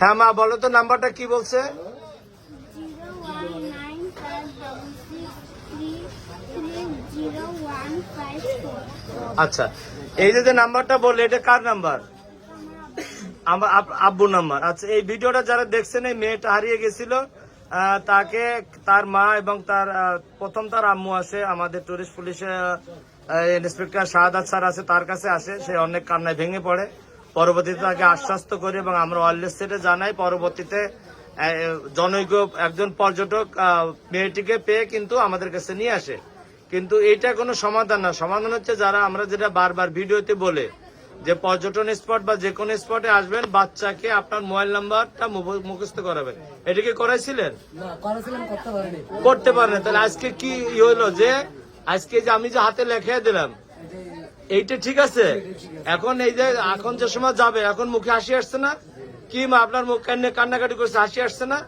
হ্যাঁ মা, বলো তো নাম্বারটা কি বলছে? আচ্ছা এই যে নাম্বারটা বললে, এটা কার নাম্বার? আমার আব- আব্বুর নাম্বার। আচ্ছা এই ভিডিওটা যারা দেখছেন, এই মেয়েটা হারিয়ে গেছিল তাকে তার মা এবং তার প্রথম তার আম্মু আসে আমাদের টুরিস্ট পুলিশে ইন্সপেক্টর শাহাদাত স্যার আছে, তার কাছে আসে, সে অনেক কান্নায় ভেঙে পড়ে। পরবর্তীতে তাকে আশ্বস্ত করি এবং আমরা ওয়ারলেস সেটে জানাই পরবর্তীতে জনৈক একজন পর্যটক মেয়েটিকে পেয়ে কিন্তু আমাদের কাছে নিয়ে আসে। কিন্তু এটা কোনো সমাধান না। সমাধান হচ্ছে যারা আমরা যেটা বারবার ভিডিওতে বলে যে পর্যটন স্পট বা যে কোনো স্পটে আসবেন বাচ্চাকে আপনার মোবাইল নাম্বারটা মুখ- মুখস্থ করাবেন। এটা কি করাইছিলেন? করতে পারিনি। তাহলে আজকে কি হলো যে আজকে যে আমি যে হাতে লেখে দিলাম এইটা ঠিক আছে। এখন এই যে, এখন যে সময় যাবে, এখন মুখে হাসি আসছে না? কি আপনার মুখ কান্নে, কান্নাকাটি করছে, হাসি আসছে না?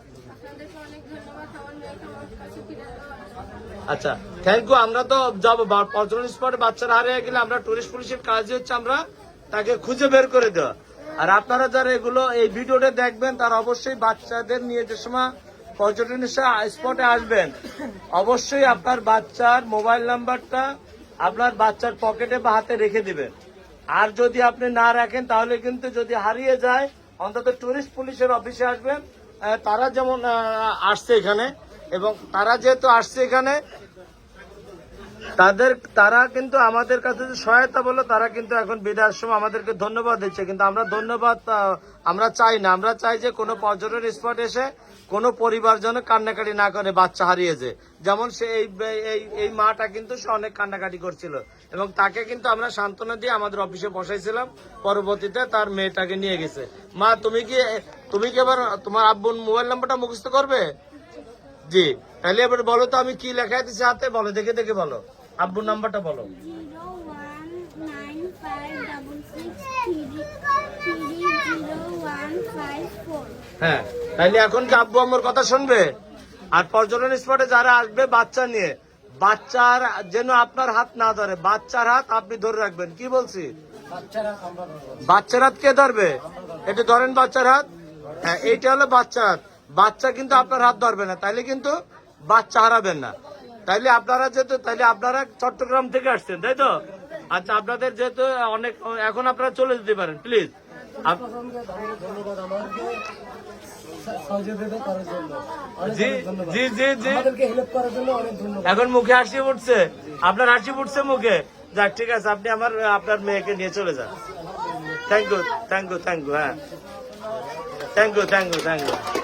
আচ্ছা থ্যাংক ইউ আমরা তো যাব পর্যটন স্পটে বাচ্চারা হারিয়ে গেলে আমরা টুরিস্ট পুলিশের কাজ হচ্ছে আমরা তাকে খুঁজে বের করে দেওয়া। আর আপনারা যারা এগুলো, এই ভিডিওটা দেখবেন, তার অবশ্যই বাচ্চাদের নিয়ে যে সময় পর্যটন স্পটে আসবেন, অবশ্যই আপনার বাচ্চার মোবাইল নাম্বারটা আপনার বাচ্চার পকেটে বা হাতে রেখে দিবেন। আর যদি আপনি না রাখেন, তাহলে কিন্তু যদি হারিয়ে যায়, অন্তত টুরিস্ট পুলিশের অফিসে আসবেন। তারা যেমন আসছে এখানে, এবং তারা যেহেতু আসছে এখানে তাদের, তারা কিন্তু আমাদের কাছে যে সহায়তা বলল, তারা কিন্তু এখন বিদায়ের সময় আমাদেরকে ধন্যবাদ দিচ্ছে। কিন্তু আমরা ধন্যবাদ আমরা চাই না। আমরা চাই যে কোনো পর্যটন স্পট এসে কোনো পরিবার যেন কান্নাকাটি না করে, বাচ্চা হারিয়েছে যেমন সে এই এই মাটা কিন্তু সে অনেক কান্নাকাটি করছিল। এবং তাকে কিন্তু আমরা সান্ত্বনা দিয়ে আমাদের অফিসে বসাইছিলাম। পরবর্তীতে তার মেয়েটাকে নিয়ে গেছে। মা, তুমি কি তুমি কি এবার তোমার আব্বুর মোবাইল নাম্বারটা মুখস্থ করবে? জি। তাহলে এবার বলো তো আমি কি লেখাই দিচ্ছি হাতে? বলো, দেখে দেখে বলো। আব্বুর নাম্বারটা বলো। হ্যাঁ তাইলে এখন কি আব্বু আম্মুর কথা শুনবে? আর পর্যটন স্পটে যারা আসবে বাচ্চা নিয়ে বাচ্চার যেন আপনার হাত না ধরে বাচ্চার হাত আপনি ধরে রাখবেন। কি বলছি? আমরা বাচ্চার হাত কে ধরবে? এটা ধরেন বাচ্চার হাত? হ্যাঁ এইটা হলো বাচ্চার হাত। বাচ্চা কিন্তু আপনার হাত ধরবে না তাইলে কিন্তু বাচ্চা হারাবেন না। তাইলে আপনারা যেহেতু, তাইলে আপনারা চট্টগ্রাম থেকে আসছেন, তাই তো? আচ্ছা আপনাদের যেহেতু অনেক, এখন আপনারা চলে যেতে পারেন প্লিজ জি জি জি এখন মুখে হাসি উঠছে। আপনার হাসি উঠছে মুখে? যাক, ঠিক আছে, আপনি আমার, আপনার মেয়েকে নিয়ে চলে যান। Thank you thank you thank you হ্যাঁ। Thank you thank you thank you